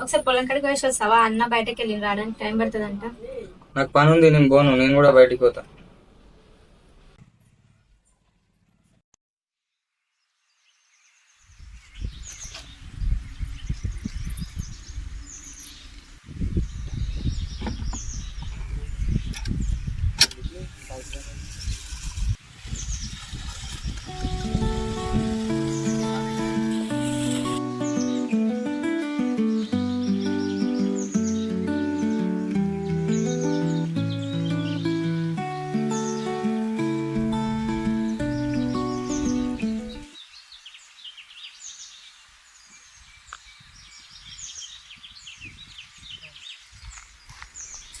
ఒకసారి పొలం కాడికి వేసి వస్తావా? అన్న బయటకు వెళ్ళి రావడానికి టైం పడుతుందంట. నాకు పని ఉంది నేను పోను నేను కూడా బయటికి పోతా.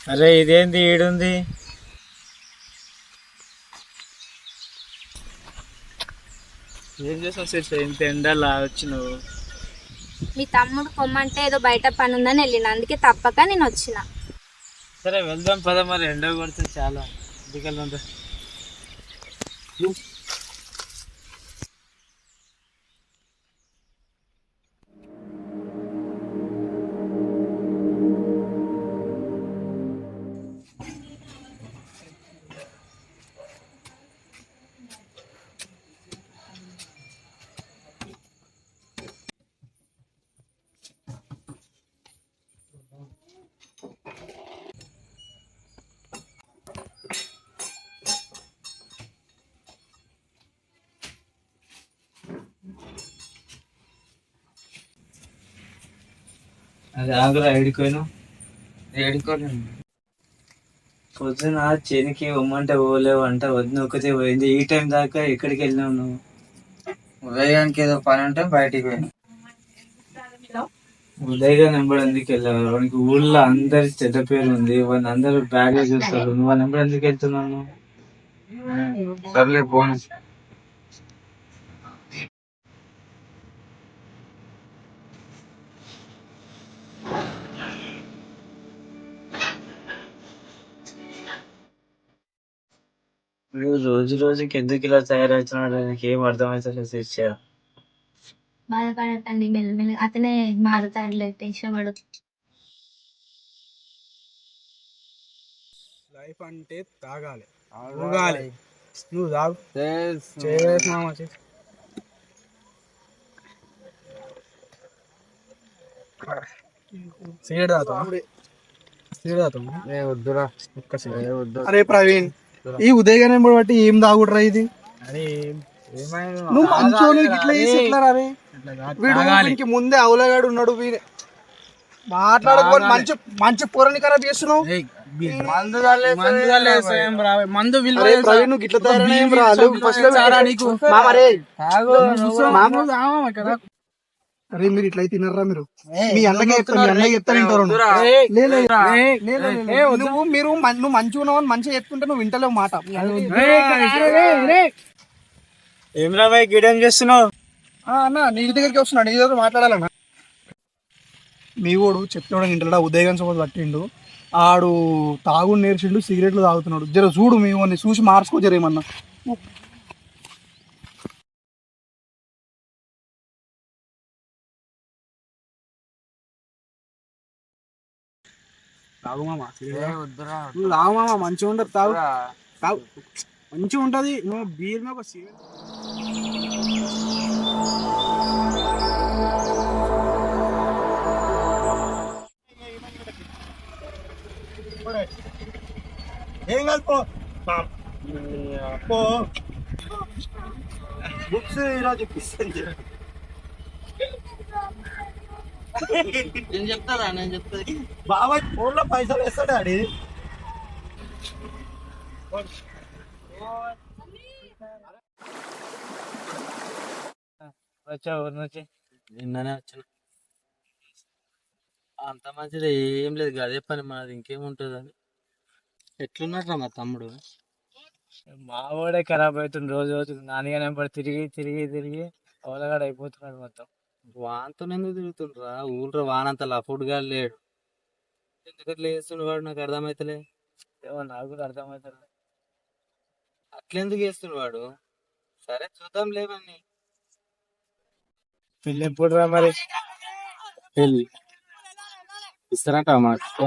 అరే ఇదేంది ఈడుంది? ఏం చేసావు శిక్ష ఇంత ఎండలా వచ్చినావు. మీ తమ్ముడు పొమ్మంటే ఏదో బయట పని ఉందని వెళ్ళిన. అందుకే తప్పక నేను వచ్చిన. సరే వెళ్దాం పద మరి. ఎండ కొడితే చాలా. దిగలంతా అది ఆగురా ఎడిపోయినావు ఏడుకోలేను పొద్దున చేనికి ఉమ్మంటే పోలేవు అంట వదిన ఒకతే పోయింది. ఈ టైం దాకా ఎక్కడికి వెళ్ళినావు నువ్వు? ఉదయానికి ఏదో పని ఉంటే బయటికి పోయాను. ఉదయగా నెంబర్ ఎందుకు వెళ్ళావు వానికి ఊళ్ళో అందరి చెడ్డ పేరు ఉంది. వాడిని అందరూ బ్యాగ్ చూస్తారు. నువ్వు నెంబర్ ఎందుకు వెళ్తున్నావు సర్లే పోను. నువ్వు రోజు రోజుకి ఎందుకు ఇలా తయారవుతున్నాడు నాకు ఏం అర్థమవుతుంది శిక్ష బాధపడటండి మెల్లమెల్ల అతనే మారుతాడులే టెన్షన్ పడు లైఫ్ అంటే తాగాలి. తాగాలి నువ్వు తాగు. చేసినామా సీడ్ సీడ్ తాగుతావా వద్దురా. ఒక్క సీడ్. అరే ప్రవీణ్. ఈ ఉదయగానే బట్టి ఏం తాగుడురా ఇది? నువ్వు మంచోని ఇట్లా చేసి ఎట్లా రా? రే? వీడు ముందే అవలగాడు ఉన్నాడు వీడు. మాట్లాడుకోని మంచి మంచి పొరని ఖరాబ్ చేస్తున్నావు? మందు మందు అరే మీరు ఇట్లా తినర్రా మీరు? మీ అన్నకే చెప్తా మీ అన్నయ్య. నువ్వు మీరు నువ్వు మంచిగా ఉన్నావు అని మంచిగా చెప్తుంటే నువ్వు వింటలేవు మాట. ఏం రాబాయ్ గిడేం చేస్తున్నావు? ఆ, అన్న నీ దగ్గరికి వస్తున్నా నీ దగ్గర మాట్లాడాలన్నా. మీ వాడు చెప్పినోడు ఇంటడా ఉదయం సోబత్ పట్టిండు. ఆడు తాగుడు నేర్చిండు సిగరెట్లు తాగుతున్నాడు. జర చూడు మీ వాడిని చూసి మార్చుకో జర తాగు మామ నువ్వు తాగు మామ మంచిగా ఉండదు తాగు. తాగు. మంచిగా ఉంటది నువ్వు బీర్ మీద ఒక సిగరెట్ ఏం కలుపు పో. బుక్స్ ఈరోజు నేను చెప్తారా నేను చెప్తా బాబా ఫోన్లో పైసలు వేస్తాడు ఆడి వచ్చా ఊరి నుంచి? నిన్ననే వచ్చిన. అంత మంచిది ఏం లేదు అదే పని మనది ఇంకేముంటుంది అని. ఎట్లున్నారా మా తమ్ముడు? మా వాడే ఖరాబ్ అవుతుంది రోజు రోజు. నాన్నగా నెంబర్ తిరిగి తిరిగి తిరిగి అవలగాడు అయిపోతున్నాడు మొత్తం. వాంతో ఎందుకు తిరుగుతుండ్రా? ఊళ్ళో వానంత లఫుడ్గా లేడు. ఎందుకు అట్లా చేస్తుండు వాడు? నాకు అర్థమైతలే. ఏమో నాకు కూడా అర్థమవుతుంది అట్లెందుకు చేస్తుండు వాడు? సరే చూద్దాం లేవని పెళ్ళి ఎప్పుడు రా మరి వెళ్ళి ఇస్తారట మాకు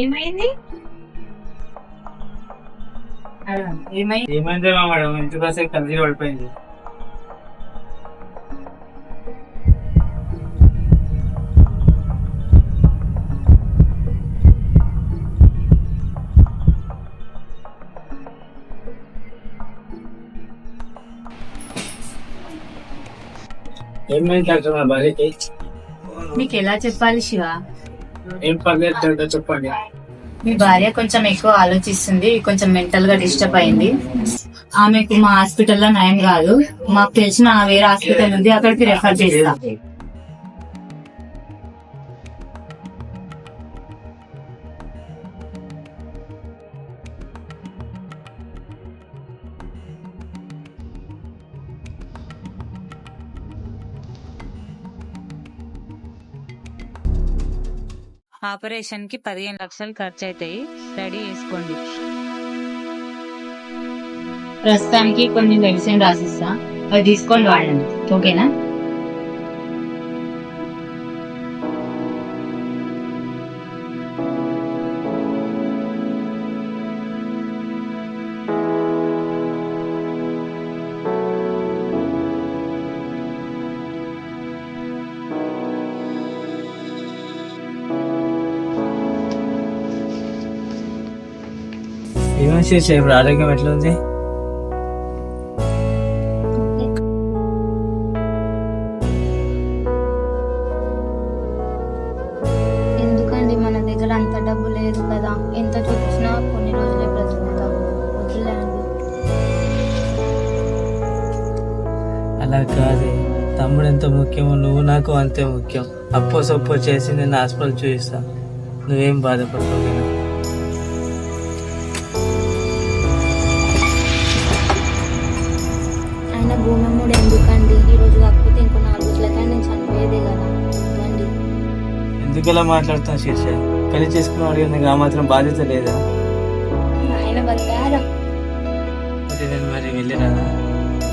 ఏమైంది? ఏమైంది ఏమైంది మేడం? ఇంటికి వస్తే కలిసి పడిపోయింది. ఏమైంది డాక్టర్ మా భార్యకి? మీకు ఎలా చెప్పాలి శివ? ఏం పర్లేదు చెప్పండి. మీ భార్య కొంచెం ఎక్కువ ఆలోచిస్తుంది కొంచెం మెంటల్గా డిస్టర్బ్ అయింది. ఆమెకు మా హాస్పిటల్లో నయం కాదు. మాకు తెలిసిన వేరే హాస్పిటల్ ఉంది అక్కడికి రెఫర్ చేస్తా. ఆపరేషన్కి పదిహేను లక్షలు ఖర్చు అవుతాయి రెడీ చేసుకోండి. ప్రస్తుతానికి కొన్ని మెడిసిన్ రాసిస్తా. అవి తీసుకోండి వాడండి ఓకేనా? ఏమైనా శిర్ష ఇప్పుడు ఆరోగ్యం ఎట్లా ఉంది ఎందుకండి మన దగ్గర అంత డబ్బు లేదు కదా? ఎంత చూసినా కొన్ని రోజులే బ్రతుకుతాం. వదిలేండి అలా కాదే. తమ్ముడు ఎంత ముఖ్యమో నువ్వు నాకు అంతే ముఖ్యం. అప్పో సప్పో చేసి నేను హాస్పిటల్ చూపిస్తా. నువ్వేం బాధపడతావు చనిపోయేదే కదా? వద్దండి ఎందుకు శీర్ష? కలిసి చేసుకున్న వాడికి నాకు ఆ మాత్రం బాధ్యత లేదా? ఆయన మరి నేను మరి వెళ్ళిరానా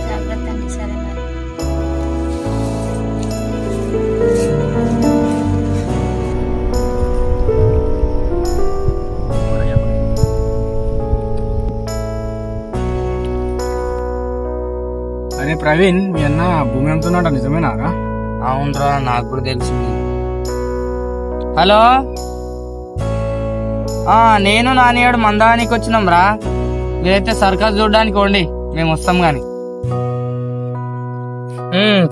జాగ్రత్త అండి సరే మరి. అరే ప్రవీణ్ మీ అన్న భూమి అమ్ముతున్నాడ నిజమేనారా? అవునరా నాకు కూడా తెలిసింది. హలో? నేను నానియాడు మందానికి వచ్చినాం రా మీరైతే సర్కస్ చూడడానికి వండి మేము వస్తాం కానీ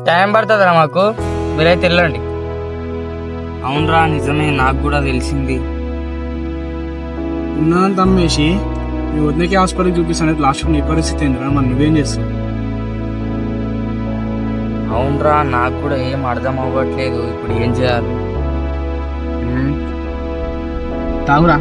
టైం పడుతుందిరా మాకు. మీరైతే వెళ్ళండి. అవునరా నిజమే నాకు కూడా తెలిసింది. ఉన్నదంతా అమ్మేసి మీ వద్దకి హాస్పిటల్ చూపిస్తాను లాస్ట్ నీ పరిస్థితి ఏందిరా? మరి నువ్వేం చేస్తావు? అవునరా నాకు కూడా ఏం అర్థం అవ్వట్లేదు. ఇప్పుడు ఏం చేయాలి? తాగురా.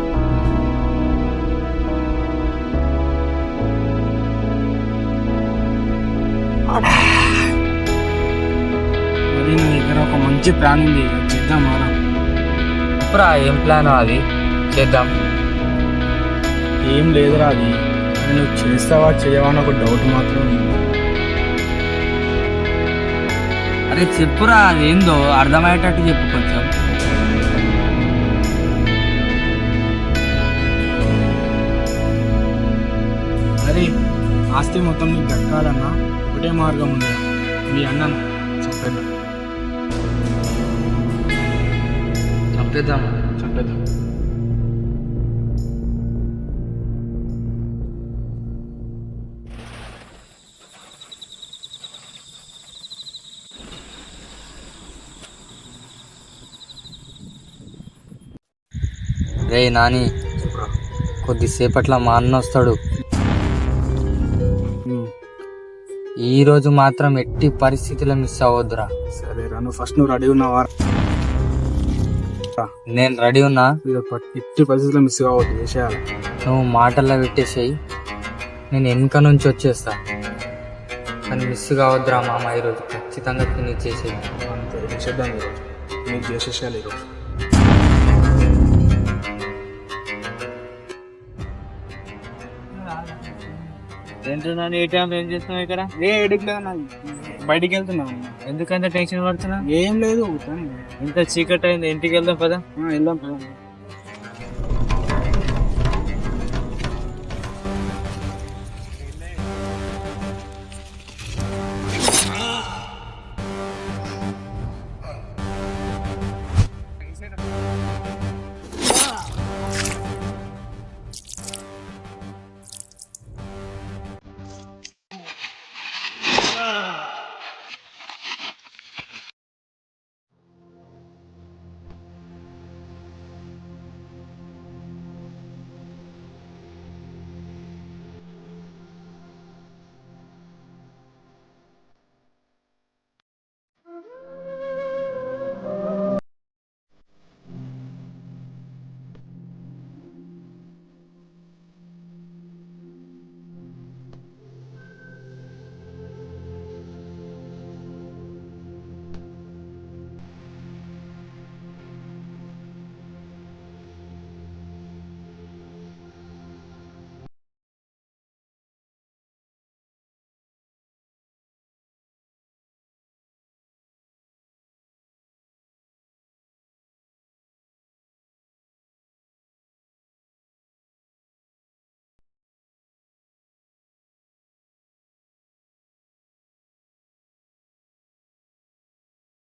మరి నీ దగ్గర ఒక మంచి ప్లాన్ ఉంది. అది చేద్దామారా ఇప్పుడా ఏం ప్లాన్ అది? చేద్దాం. ఏం లేదురా అది. నువ్వు చేస్తావా చేయవా అని ఒక డౌట్ మాత్రం అరే చెప్పురా అదేందో? అర్థమయ్యేటట్టు చెప్పు కొంచెం. మరి ఆస్తి మొత్తం నీకు దక్కాలన్నా ఒకటే మార్గం ఉంది. మీ అన్నను చెప్పేద్దాం చంపేద్దాం. రే నాని కొద్దిసేపట్ల మా అన్న వస్తాడు. ఈ రోజు మాత్రం ఎట్టి పరిస్థితుల్లో మిస్ అవ్వద్దురా. సరే రా నువ్వు ఫస్ట్ నువ్వు రెడీ ఉన్నావా? నేను రెడీ ఉన్నా. ఎట్టి పరిస్థితుల్లో మిస్ కావద్దు నువ్వు మాటల్లో పెట్టేసేయి. నేను వెనుక నుంచి వచ్చేస్తా. కానీ మిస్ కావద్దురా మామ ఈరోజు ఖచ్చితంగా ఫినిష్ చేసేయి. అంతే చేసేద్దాం ఈరోజు. నీకు చేసేసేయాలి ఈరోజు. ఏంటన్నా ఏ టైం ఏం చేస్తున్నావు ఇక్కడ? ఏ ఎడికి బయటికి వెళ్తున్నా ఎందుకంత టెన్షన్ పడుతున్నా ఏం లేదు ఇంత చీకటి అయింది ఇంటికి వెళ్దాం పదా. వెళ్దాం